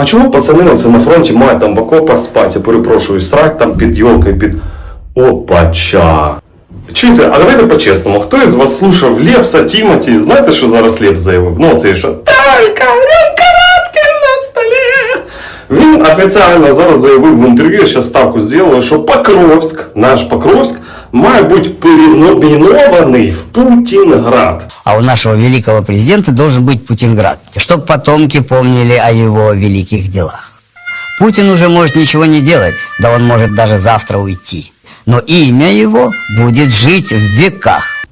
А чому пацани оце на фронті мають там в окопах спати, я перепрошую, срать там під йолкою, під опача. Чуєте, а давайте по-чесному, хто із вас слушав Лепса, Тімоті? Знаєте, що зараз Лепс заявив? Ну, це що Талька, рядка на столі. Він офіційно зараз заявив в інтерв'ю, зараз ставку зробили, що Покровськ, наш Покровськ, має бути переномінований в Путінград. А у нашего великого президента должен быть Путинград, чтобы потомки помнили о его великих делах. Путин уже может ничего не делать, да он может даже завтра уйти. Но имя его будет жить в веках.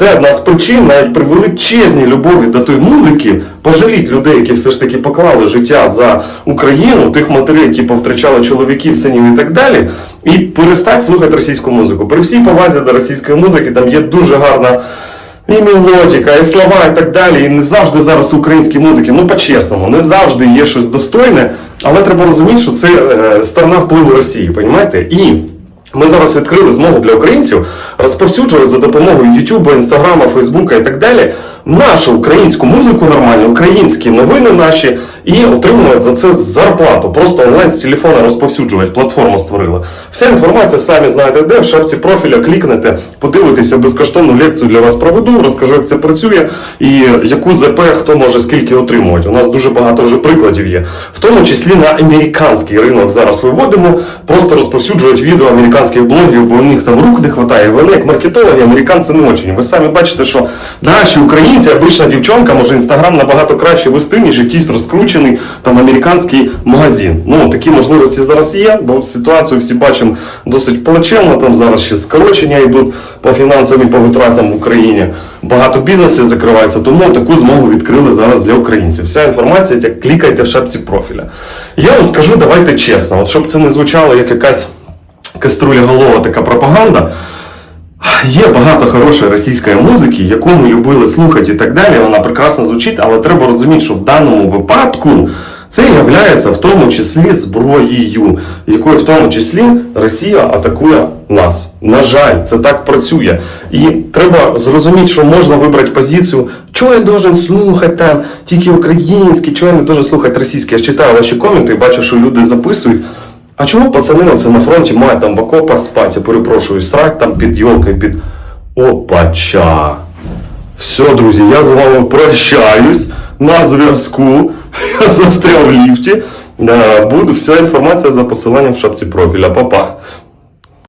Це одна з причин, навіть при величезній любові до тої музики, пожаліть людей, які все ж таки поклали життя за Україну, тих матерей, які повтрачали чоловіків, синів і так далі, і перестати слухати російську музику. При всій повазі до російської музики там є дуже гарна і мелодика, і слова, і так далі. І не завжди зараз у українській музики, ну по-чесному, не завжди є щось достойне, але треба розуміти, що це е, сторона впливу Росії, розумієте? І ми зараз відкрили змогу для українців розповсюджувати за допомогою Ютуба, Інстаграма, Фейсбука і так далі нашу українську музику нормальну, українські новини наші і отримувати за це зарплату. Просто онлайн з телефона розповсюджувати. Платформу створили. Вся інформація самі знаєте де, в шапці профіля клікнете, подивитеся безкоштовну лекцію для вас проведу, розкажу, як це працює і яку ЗП хто може скільки отримувати. У нас дуже багато вже прикладів є. В тому числі на американський ринок зараз виводимо, просто розповсюджують відео американських блогів, бо у них там рук не вистачає. Вони як маркетологи, американці не очень. Ви самі бачите, що наші українці, обична дівчонка, може інстаграм набагато краще вести, ніж якийсь розкручений там американський магазин. Ну такі можливості зараз є, бо ситуацію всі бачимо досить плачевно. Там зараз ще скорочення йдуть по фінансовим по витратам в Україні. Багато бізнесів закривається, тому таку змогу відкрили зараз для українців. Вся інформація, як клікайте в шапці профіля. Я вам скажу, давайте чесно, от щоб це не звучало як якась каструля голова така пропаганда. Є багато хорошої російської музики, яку ми любили слухати і так далі. Вона прекрасно звучить, але треба розуміти, що в даному випадку це є в тому числі зброєю, якою в тому числі Росія атакує нас. На жаль, це так працює. І треба зрозуміти, що можна вибрати позицію, чого я должен слухати там тільки українське, чого я не должен слухати російське. Я читаю ваші коменти і бачу, що люди записують. А чому пацани це на фронті мають там в окопах спати, перепрошую, срать там під йолкою, під опача. Все, друзі, я з вами прощаюсь на зв'язку. Я застряв в ліфті. Е, Буду вся інформація за посиланням в шапці профіля. Па-па.